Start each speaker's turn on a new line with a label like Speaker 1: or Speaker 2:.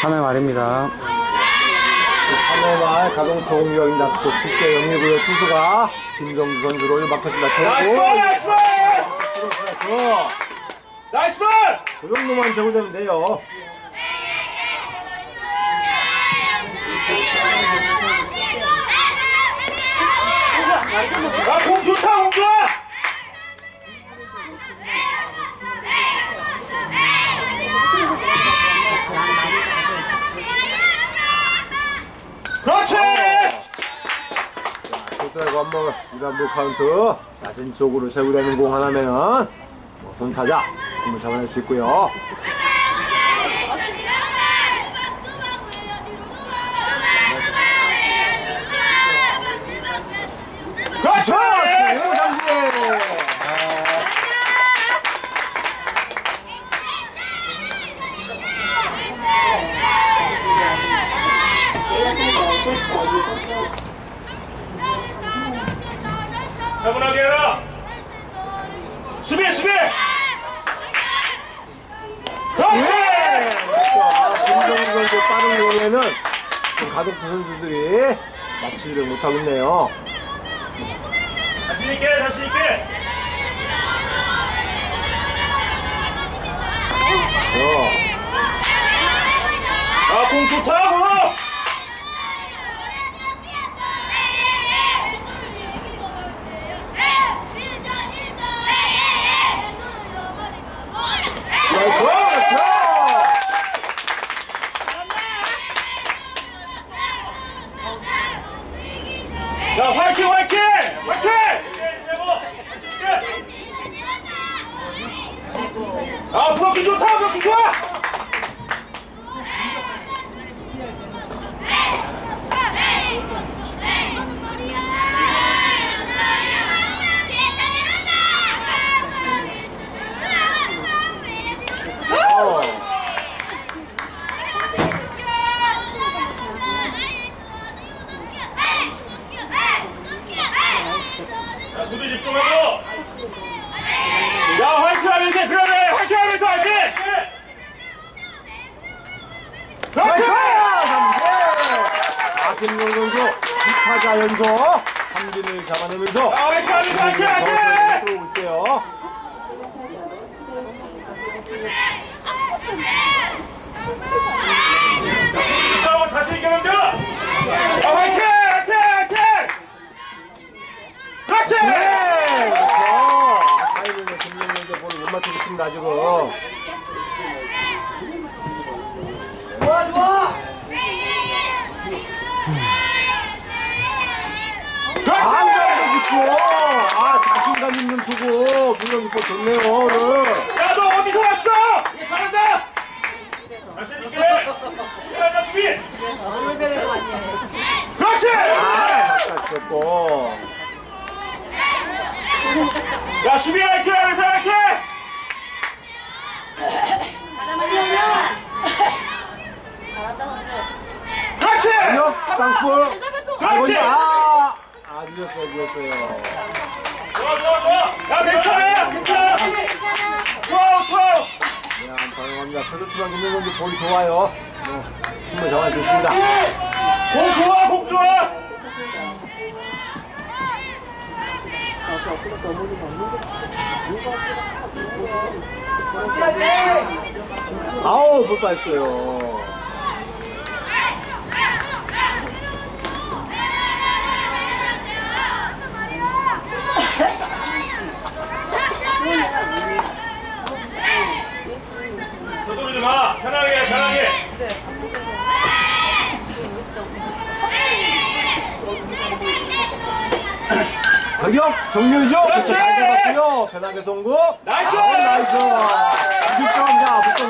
Speaker 1: 3회 말입니다.
Speaker 2: 3회 말 가동총력입니다. 스코어 7대 0이고요. 투수가 김정주 선수로 맡겼습니다.
Speaker 3: 나이스 볼! 나이스 볼! 나이스 볼!
Speaker 2: 그 정도만 제고되면 돼요.
Speaker 3: 아, 공 좋다, 공 좋아! 그렇지!
Speaker 2: 투수하고 한번 2라운드 카운트 낮은 쪽으로 제고되는 공 하나면 뭐 손타자 충분히 잡아낼 수 있고요.
Speaker 3: 그렇지!
Speaker 2: 최고 삼진!
Speaker 3: 차분하게 해라! 수비, 수비! 그렇지!
Speaker 2: 아, 김정주 선수 빠른 공에는 좀 가독투 선수들이 맞추지를 못하고 있네요.
Speaker 3: 자신있게, 자신있게!
Speaker 2: 어.
Speaker 3: 아, 공 좋다, 공!
Speaker 2: 나이스! 그렇죠!
Speaker 3: 자, 화이팅, 화이팅! 화이팅! 아, 브로킹 좋다, 브로킹 좋아!
Speaker 2: 어.
Speaker 3: 자, 수비 집중하고! 야, 화이팅 하면서, 그러네! 화이팅 하면서, 화이팅! 그렇지!
Speaker 2: 아, 김정 선수 2타자 연속 삼진을 잡아내면서
Speaker 3: 아, 화이팅 하면서, 화이팅, 화이팅!
Speaker 2: 들어오고 있어요.
Speaker 3: 자, 자신 있게 먼저! 아, 화이팅! 화이팅! 화이팅! 그렇지!
Speaker 2: 네! 그렇죠. 타이밍에 김정 선수 볼을
Speaker 3: 그렇지!
Speaker 2: 안가도 좋고, 아, 자신감 있는 투구. 물론 이거 좋네요, 오늘.
Speaker 3: 야, 너 어디서 왔어? 잘한다! 자신 있게! 일어나, 수비! 그렇지!
Speaker 2: 아, 바깥쳤고.
Speaker 3: 야, 수비 화이팅 하면서 화이팅! 그렇지!
Speaker 2: 땅볼.
Speaker 3: 그렇지!
Speaker 2: 아, 아, 늦었어요, 늦었어요.
Speaker 3: 좋아, 좋아, 좋아! 야, 괜찮아! 괜찮아! 좋아, 좋아!
Speaker 2: 네, 반영합니다. 플루트만 김정 선수 볼이 좋아요. 잡아낼 수 있습니다.
Speaker 3: 공 좋아, 공 좋아!
Speaker 2: 아우, 못 봤어요.
Speaker 3: 서두르지 마! 편하게, 해, 편하게!
Speaker 2: 저격 정렬이죠?
Speaker 3: 그렇지!
Speaker 2: 잘 잡았고요. 편하게 송구.
Speaker 3: 나이스!
Speaker 2: 아, 나이스. 20점, 자, 붙점